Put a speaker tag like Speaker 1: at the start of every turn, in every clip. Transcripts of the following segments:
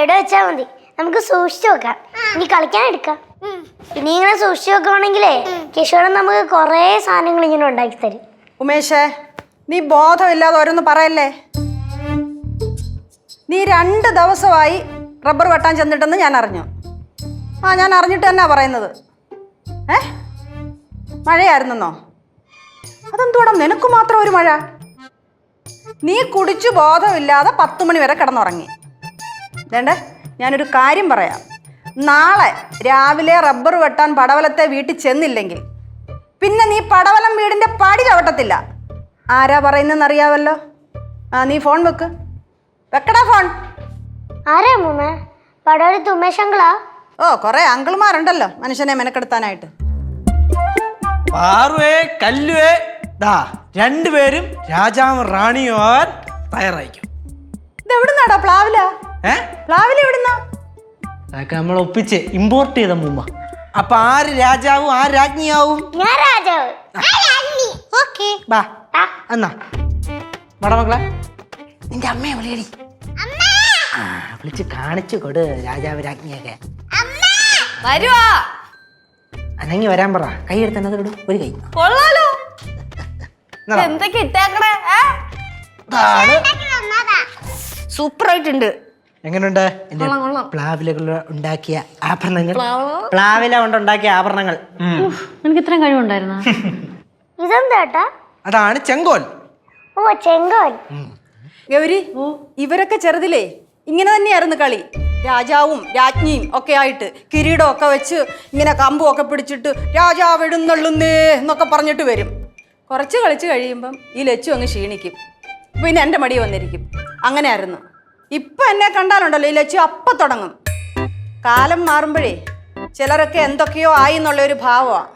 Speaker 1: ഇവിടെ വെച്ചാൽ മതി. നമുക്ക് സൂക്ഷിച്ചു വെക്കാം. ഇനി കളിക്കാൻ എടുക്കാം. ഇനി ഇങ്ങനെ സൂക്ഷിച്ചു വെക്കുവാണെങ്കിലേ കിഷോടൻ നമുക്ക് കുറേ സാധനങ്ങൾ ഇങ്ങനെ ഉണ്ടാക്കി തരും.
Speaker 2: ഉമേഷേ നീ ബോധമില്ലാതെ ഓരോന്ന് പറയല്ലേ? നീ രണ്ട് ദിവസമായി റബ്ബർ വെട്ടാൻ ചെന്നിട്ടെന്ന് ഞാൻ അറിഞ്ഞു. ആ ഞാൻ അറിഞ്ഞിട്ട് തന്നെയാ പറയുന്നത്. ഏ? മഴയായിരുന്നെന്നോ? അതെന്തോടാ നിനക്ക് മാത്രം ഒരു മഴ? നീ കുടിച്ചു ബോധമില്ലാതെ പത്ത് മണി വരെ കിടന്നുറങ്ങി. വേണ്ടേ? ഞാനൊരു കാര്യം പറയാം. നാളെ രാവിലെ റബ്ബർ വെട്ടാൻ പടവലത്തെ വീട്ടിൽ ചെന്നില്ലെങ്കിൽ പിന്നെ നീ പടവലം വീടിന്റെ പടി ചവിട്ടത്തില്ല. ആരാ പറയുന്നതെന്ന് അറിയാവല്ലോ ആ നീ ഫോൺ വെക്ക്. വെക്കടാ ഫോൺ.
Speaker 1: ആരാ മൂമ്മ
Speaker 2: ഓ കുറെ അങ്കിൾമാരുണ്ടല്ലോ മനുഷ്യനെ മെനക്കെടുത്താനായിട്ട്.
Speaker 3: പാറുവേ കല്ലുവേ ദാ രണ്ടുപേരും രാജാവും റാണിയും ആവാൻ തയ്യാറായിക്കും
Speaker 2: ഇത് എവിടുന്നാടാ പ്ലാവില? പ്ലാവില എവിടുന്നാ?
Speaker 3: അതൊക്കെ നമ്മൾ ഒപ്പിച്ച് ഇമ്പോർട്ട് ചെയ്ത മുമ്മ. അപ്പൊ ആര് രാജാവും ആ രാജ്ഞിയാവും?
Speaker 1: ഞാൻ രാജാവ്.
Speaker 3: ഓക്കേ. ബാ. എന്നാ. വട മക്കളെ. നിന്റെ അമ്മയെ വിളിയടി. ആ വിളിച്ച് കാണിച്ചു കൊടു രാജാവ് രാജ്ഞിയൊക്കെ.
Speaker 4: വരുവാ?
Speaker 3: അനങ്ങി വരാൻ പറ. കൈ എടുത്ത് എന്നത് ഇടും ഒരു കൈ.
Speaker 4: കൊള്ളാലോ. എന്തൊക്കെ ഇട്ടേക്കണേ? സൂപ്പർ ആയിട്ടുണ്ട്
Speaker 3: എങ്ങനെയുണ്ട് എന്റെ പ്ലാവിലകൾ ഉണ്ടാക്കിയ ആഭരണങ്ങൾ. പ്ലാവില കൊണ്ടുണ്ടാക്കിയ ആഭരണങ്ങൾ. ഉം.
Speaker 5: നിനക്ക് ഇത്രയും കഴിവുണ്ടായിരുന്ന?
Speaker 1: ഇതെന്താട്ടാ
Speaker 3: അതാണ് ചെങ്കോൽ.
Speaker 1: ഓ ചെങ്കോൽ.
Speaker 2: ഗൗരി ഇവരൊക്കെ ചെറുതിലേ. ഇങ്ങനെ തന്നെയായിരുന്നു കളി. രാജാവും രാജ്ഞിയും ഒക്കെ ആയിട്ട് കിരീടം ഒക്കെ വെച്ച് ഇങ്ങനെ കമ്പും ഒക്കെ പിടിച്ചിട്ട് രാജാവ് എഴുന്നള്ളുന്നേ എന്നൊക്കെ പറഞ്ഞിട്ട് വരും. കുറച്ച് കളിച്ച് കഴിയുമ്പം ഈ ലച്ചു അങ്ങ് ക്ഷീണിക്കും. പിന്നെ എന്റെ മടി വന്നിരിക്കും. അങ്ങനെയായിരുന്നു. ഇപ്പം എന്നെ കണ്ടാലുണ്ടല്ലോ ഈ ലക്ഷ്യം അപ്പം തുടങ്ങും. കാലം മാറുമ്പോഴേ ചിലരൊക്കെ എന്തൊക്കെയോ ആയി എന്നുള്ള ഒരു ഭാവമാണ്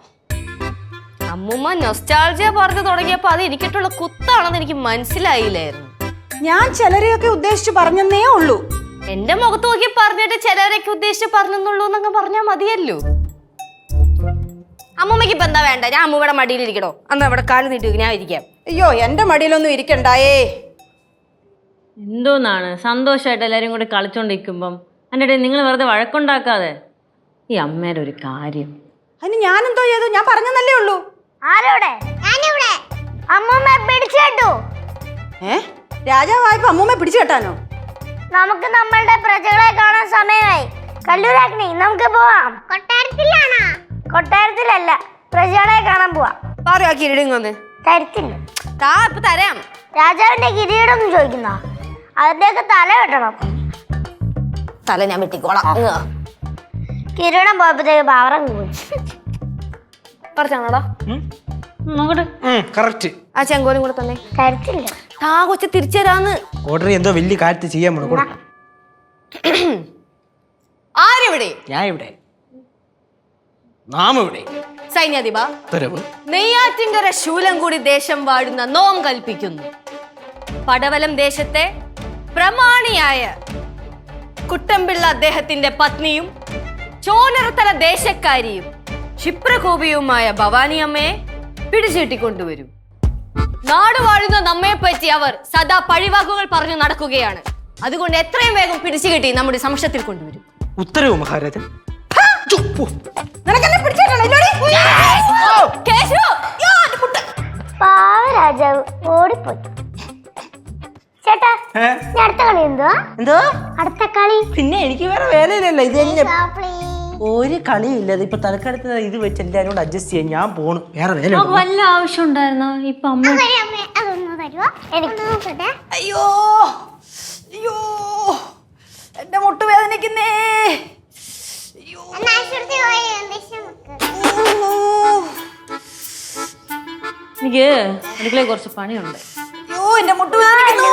Speaker 4: അമ്മുമ്മ നൊസ്റ്റാൾജിയ പറഞ്ഞു തുടങ്ങിയപ്പോൾ അത് എനിക്കിട്ടുള്ള കുത്താണെന്ന് എനിക്ക് മനസ്സിലായില്ലായിരുന്നു.
Speaker 2: ഞാൻ ചിലരെയൊക്കെ ഉദ്ദേശിച്ച് പറഞ്ഞെന്നേ ഉള്ളൂ.
Speaker 4: എന്റെ മുഖത്ത് നോക്കി പറഞ്ഞിട്ട് ചിലരൊക്കെ ഉദ്ദേശിച്ച് പറഞ്ഞെന്നുള്ളൂ എന്നൊക്കെ പറഞ്ഞാൽ മതിയല്ലോ. അമ്മൂമ്മക്ക് ഇപ്പൊ എന്താ വേണ്ട? ഞാൻ അമ്മൂമ്മയുടെ മടിയിലിരിക്കണോ? അന്ന് അവിടെ കാൽ നീട്ടി ഞാൻ ഇരിക്കാം.
Speaker 2: അയ്യോ എന്റെ മടിയിലൊന്നും ഇരിക്കണ്ടായേ.
Speaker 5: എന്തോന്നാണ്? സന്തോഷമായിട്ട് എല്ലാവരും കൂടി കളിച്ചോണ്ടിരിക്കുമ്പം എന്റെ ഇടയിൽ നിങ്ങൾ വെറുതെ വഴക്കുണ്ടാക്കാതെ? ഈ അമ്മയുടെ ഒരു കാര്യം.
Speaker 2: അതിന് ഞാനെന്തോ ചെയ്തു? ഞാൻ പറഞ്ഞെന്നല്ലേ ഉള്ളൂ.
Speaker 1: ആരോടെ ഞാനിവിടെ. അമ്മൂമ്മ പിടിച്ചു കേട്ടു.
Speaker 2: ഏ? രാജാവായപ്പോ അമ്മൂമ്മ പിടിച്ചു കെട്ടാനോ?
Speaker 1: നമുക്ക് നമ്മളുടെ പ്രജകളെ കാണാൻ സമയമായി. കല്ലൂരാഗ്നി നമുക്ക് പോവാം. കൊട്ടാരത്തിലാണോ? കൊട്ടാരത്തിലല്ല പ്രജകളെ കാണാൻ പോവാം.
Speaker 4: പറയോ കിരീടം
Speaker 1: തരത്തില്ല.
Speaker 4: താ ഇപ്പൊ തരാം.
Speaker 1: രാജാവിന്റെ കിരീടം ഒന്നും ചോദിക്കുന്ന? അതിന്റെയൊക്കെ തല വെട്ടണം.
Speaker 4: തല ഞാൻ വെട്ടിക്കോളാം.
Speaker 1: കിരീടം പോയപ്പോഴത്തേക്ക് പാവറം പോയി.
Speaker 5: നോക്കട്ടെ.
Speaker 3: കറക്റ്റ്
Speaker 4: ആ ചെങ്കോലും കൂടെ തന്നെ.
Speaker 1: തരത്തില്ല.
Speaker 4: താ കൊച്ചു തിരിച്ചു തരാന്ന്.
Speaker 3: ഓർഡർ എന്തോ വലിയ കാര്യത്തിൽ ചെയ്യാൻ പോണു. കൊടു.
Speaker 4: ആരെവിടെ?
Speaker 3: ഞാൻ ഇവിടെ നാം ഇവിടെ
Speaker 4: സൈന്യാധിപ
Speaker 3: ഉത്തരവ്.
Speaker 4: നെയ്യാറ്റിങ്കര ശൂലം കൂടി ദേശം വാഴുന്ന നോം കൽപ്പിക്കുന്നു. പടവലം ദേശത്തെ പ്രമാണിയായ കുട്ടമ്പിള്ള അദ്ദേഹത്തിന്റെ പത്നിയും ചോനറത്തല ദേശക്കാരിയും ക്ഷിപ്രകോപിയുമായ ഭവാനിയമ്മയെ പിടിച്ചുകെട്ടിക്കൊണ്ടുവരൂ നാട് വാഴുന്ന നമ്മെ പറ്റി അവർ സദാ പഴിവാക്കുകൾ പറഞ്ഞു നടക്കുകയാണ്. അതുകൊണ്ട് എത്രയും വേഗം പിടിച്ചു കിട്ടി നമ്മുടെ സംശയത്തിൽ കൊണ്ടുവരും.
Speaker 3: ഉത്തരവ് മഹാരാജൻ!
Speaker 1: പാവ രാജാവ് ഓടിപ്പോയി. ചേട്ടാ കളി എന്തോ
Speaker 3: എന്തോ
Speaker 1: അടുത്ത കളി
Speaker 3: പിന്നെ എനിക്ക് വേറെ വേലയില്ലല്ലോ ഇത് തന്നെ ഒരു കളിയില്ല ഇപ്പൊ തലക്കടുത്ത് ഇത് വെച്ച് എല്ലാരും കൂടെ അഡ്ജസ്റ്റ് ചെയ്യാൻ ഞാൻ പോണു വേറെ വേല
Speaker 5: വല്ല ആവശ്യം ഉണ്ടായിരുന്നോ ഇപ്പൊ അമ്മ
Speaker 1: അതൊന്ന് തരുവോ എനിക്ക്
Speaker 2: അയ്യോ അയ്യോ എന്റെ മുട്ട് വേദനിക്കുന്നേ അയ്യോ
Speaker 5: എനിക്ക് അടുക്കളയിൽ കുറച്ച് പണിയുണ്ട്
Speaker 2: അയ്യോ എന്റെ മുട്ട് വേദനിക്കുന്നു